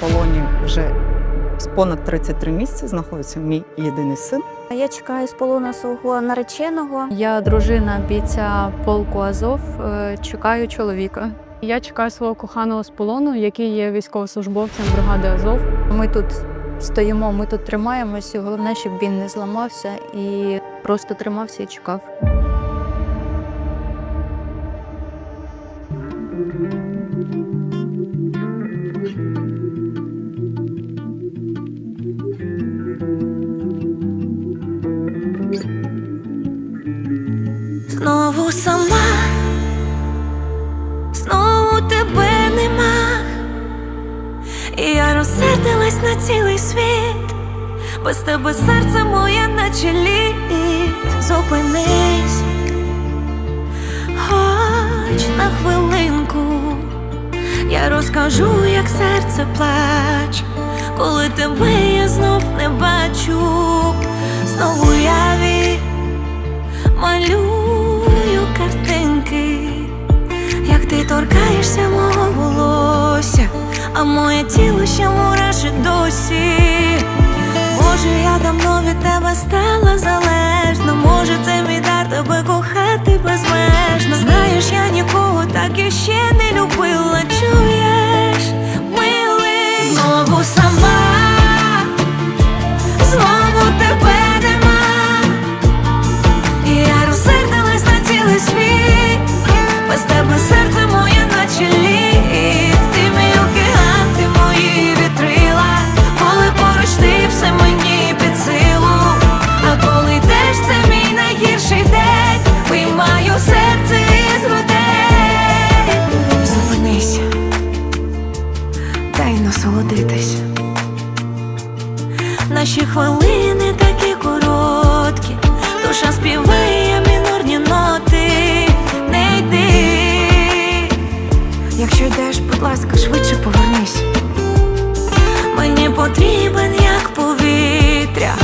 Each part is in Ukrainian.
полоні вже з понад 33 місяці знаходиться мій єдиний син. Я чекаю з полону свого нареченого. Я дружина бійця полку Азов. е, Чекаю чоловіка. Я чекаю свого коханого з полону, який є військовослужбовцем бригади Азов. Ми тут стоїмо, ми тут тримаємося. Головне, щоб він не зламався і просто тримався і чекав. Знову сама, знову тебе нема. І я розсердилась на цілий світ, без тебе серце моє наче лід. Зупинись, хоч на хвилинку, я розкажу, як серце плач, коли тебе я знов не бачу, знову яві малюю а моє тіло ще мурашить досі. Боже, я давно від тебе стала залежна. Насолодитись Наші хвилини такі короткі, душа співає мінорні ноти, не йди. Якщо йдеш, будь ласка, швидше повернись. Мені потрібен як повітря,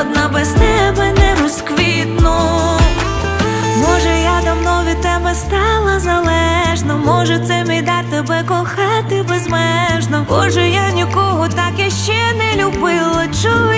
одна без тебе не розквітну. Може, я давно від тебе стала залежна, може, це тебе кохати безмежно. Боже, я нікого так я ще не любила. Чую